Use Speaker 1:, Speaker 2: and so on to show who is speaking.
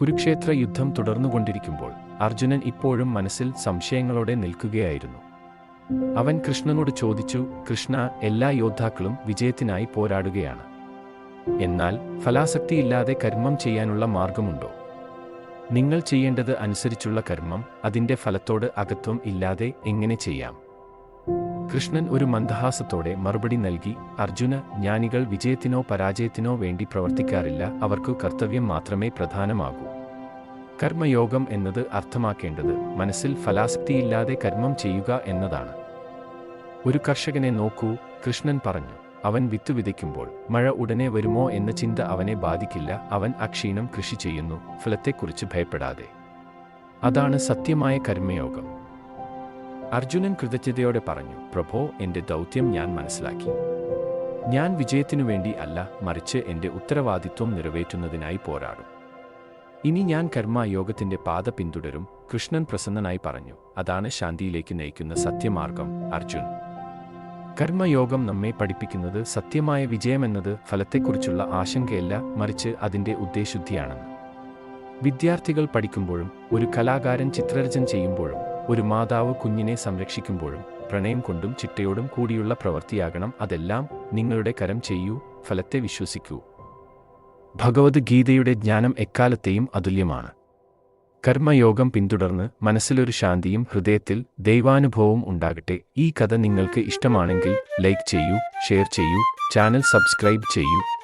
Speaker 1: കുരുക്ഷേത്ര യുദ്ധം തുടർന്നുകൊണ്ടിരിക്കുമ്പോൾ അർജുനൻ ഇപ്പോഴും മനസ്സിൽ സംശയങ്ങളോടെ നിൽക്കുകയായിരുന്നു. അവൻ കൃഷ്ണനോട് ചോദിച്ചു കൃഷ്ണ എല്ലാ യോദ്ധാക്കളും വിജയത്തിനായി പോരാടുകയാണ്. എന്നാൽ ഫലാസക്തിയില്ലാതെ കർമ്മം ചെയ്യാനുള്ള മാർഗമുണ്ടോ? നിങ്ങൾ ചെയ്യേണ്ടത് അനുസരിച്ചുള്ള കർമ്മം അതിന്റെ ഫലത്തോട് അകത്വം ഇല്ലാതെ എങ്ങനെ ചെയ്യാം? കൃഷ്ണൻ ഒരു മന്ദഹാസത്തോടെ മറുപടി നൽകി അർജുന ജ്ഞാനികൾ വിജയത്തിനോ പരാജയത്തിനോ വേണ്ടി പ്രവർത്തിക്കാറില്ല അവർക്കു കർത്തവ്യം മാത്രമേ പ്രധാനമാകൂ. കർമ്മയോഗം എന്നത് അർത്ഥമാക്കേണ്ടത് മനസ്സിൽ ഫലാസക്തിയില്ലാതെ കർമ്മം ചെയ്യുക എന്നതാണ്. ഒരു കർഷകനെ നോക്കൂ കൃഷ്ണൻ പറഞ്ഞു അവൻ വിത്തു വിതയ്ക്കുമ്പോൾ മഴ ഉടനെ വരുമോ എന്ന ചിന്ത അവനെ ബാധിക്കില്ല അവൻ അക്ഷീണം കൃഷി ചെയ്യുന്നു ഫലത്തെക്കുറിച്ച് ഭയപ്പെടാതെ. അതാണ് സത്യമായ കർമ്മയോഗം. അർജുനൻ കൃതജ്ഞതയോടെ പറഞ്ഞു പ്രഭോ എന്റെ ദൗത്യം ഞാൻ മനസ്സിലാക്കി. ഞാൻ വിജയത്തിനു വേണ്ടി അല്ല മറിച്ച് എന്റെ ഉത്തരവാദിത്വം നിറവേറ്റുന്നതിനായി പോരാടും. ഇനി ഞാൻ കർമ്മയോഗത്തിന്റെ പാത പിന്തുടരും കൃഷ്ണൻ പ്രസന്നനായി പറഞ്ഞു. അതാണ് ശാന്തിയിലേക്ക് നയിക്കുന്ന സത്യമാർഗം അർജുൻ. കർമ്മയോഗം നമ്മെ പഠിപ്പിക്കുന്നത് സത്യമായ വിജയമെന്നത് ഫലത്തെക്കുറിച്ചുള്ള ആശങ്കയല്ല മറിച്ച് അതിന്റെ ഉദ്ദേശുദ്ധിയാണെന്ന് വിദ്യാർത്ഥികൾ പഠിക്കുമ്പോഴും ഒരു കലാകാരൻ ചിത്രരചന ചെയ്യുമ്പോഴും ഒരു മാതാവ് കുഞ്ഞിനെ സംരക്ഷിക്കുമ്പോഴും പ്രണയം കൊണ്ടും ചിട്ടയോടും കൂടിയുള്ള പ്രവൃത്തിയാകണം അതെല്ലാം നിങ്ങളുടെ കരം ചെയ്യൂ ഫലത്തെ വിശ്വസിക്കൂ. ഭഗവത്ഗീതയുടെ ജ്ഞാനം എക്കാലത്തെയും അതുല്യമാണ്. കർമ്മയോഗം പിന്തുടർന്ന് മനസ്സിലൊരു ശാന്തിയും ഹൃദയത്തിൽ ദൈവാനുഭവവും ഉണ്ടാകട്ടെ. ഈ കഥ നിങ്ങൾക്ക് ഇഷ്ടമാണെങ്കിൽ ലൈക്ക് ചെയ്യൂ ഷെയർ ചെയ്യൂ ചാനൽ സബ്സ്ക്രൈബ് ചെയ്യൂ.